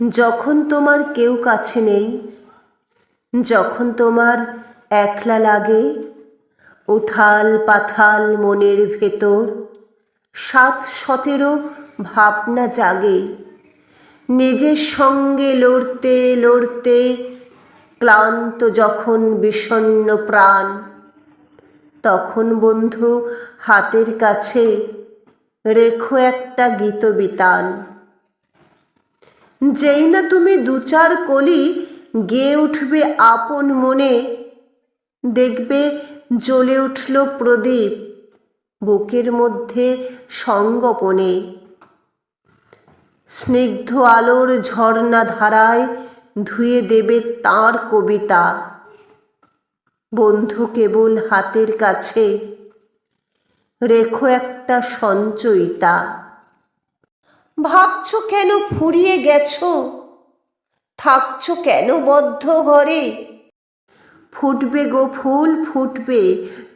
যখন তোমার কেউ কাছে নেই, যখন তোমার একলা লাগে, উথাল পাথাল মনের ভেতর সাত সতেরো ভাবনা জাগে। নিজের সঙ্গে লড়তে লড়তে ক্লান্ত যখন বিষণ্ণ প্রাণ, তখন বন্ধু হাতের কাছে রেখো একটা গীতবিতান যেই না তুমি দু চার কলি গেয়ে উঠবে আপন মনে, দেখবে জ্বলে উঠল প্রদীপ বুকের মধ্যে সঙ্গপনে। স্নিগ্ধ আলোর ঝর্ণা ধারায় ধুয়ে দেবে তাঁর কবিতা। বন্ধু কেবল হাতের কাছে, রেখো একটা সঞ্চয়িতা। ভাবছ কেন ফুরিয়ে গেছো? থাকছো কেন বদ্ধ ঘরে? ফুটবে গো ফুল, ফুটবে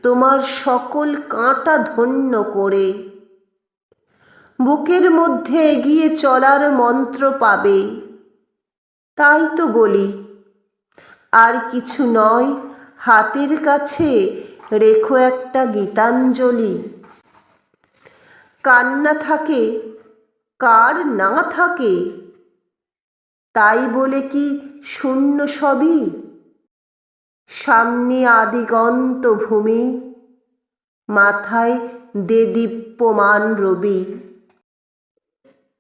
তোমার সকল কাঁটা ধন্য করে। বুকের মধ্যে এগিয়ে চলার মন্ত্র পাবে। তাই তো বলি, আর কিছু নয়, হাতের কাছে রেখো একটা গীতাঞ্জলি। কান্না থাকে কার না থাকে? তাই বলে কি শূন্য সবই? সামনে আদিগন্ত ভূমি, মাথায় দে দীপ্যমান রবি।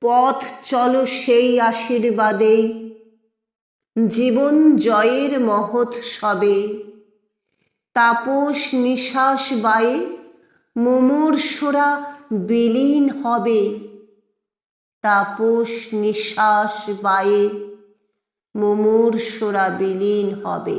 পথ চলো সেই আশীর্বাদেই জীবন জয়ের মহৎ সবে। তাপস নিশ্বাস বায়ে, মুমূর্ষরা বিলীন হবে। তাপস নিঃশ্বাস বায়ে মুমূর্ষরা বিলীন হবে।